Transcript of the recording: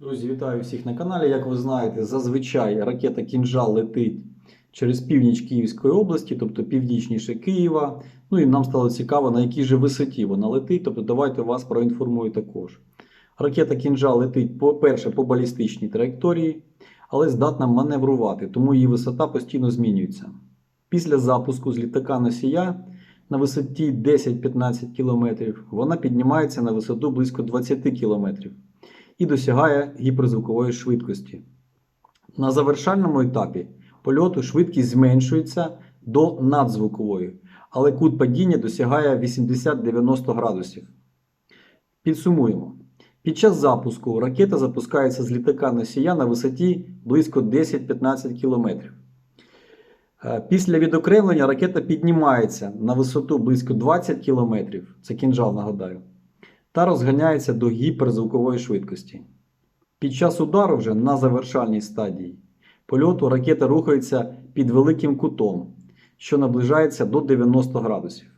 Друзі, вітаю всіх на каналі. Як ви знаєте, зазвичай ракета Кінжал летить через північ Київської області, тобто північніше Києва. Ну і нам стало цікаво, на якій же висоті вона летить. Тобто, давайте вас проінформую також. Ракета Кінжал летить, по-перше, по балістичній траєкторії, але здатна маневрувати, тому її висота постійно змінюється. Після запуску з літака носія на висоті 10-15 км вона піднімається на висоту близько 20 км і досягає гіперзвукової швидкості. На завершальному етапі польоту швидкість зменшується до надзвукової, але кут падіння досягає 80-90 градусів. Підсумуємо. Під час запуску ракета запускається з літака носія на висоті близько 10-15 км. Е, Після відокремлення ракета піднімається на висоту близько 20 км, це кінжал, нагадаю, та розганяється до гіперзвукової швидкості. Під час удару вже на завершальній стадії польоту ракета рухається під великим кутом, що наближається до 90 градусів.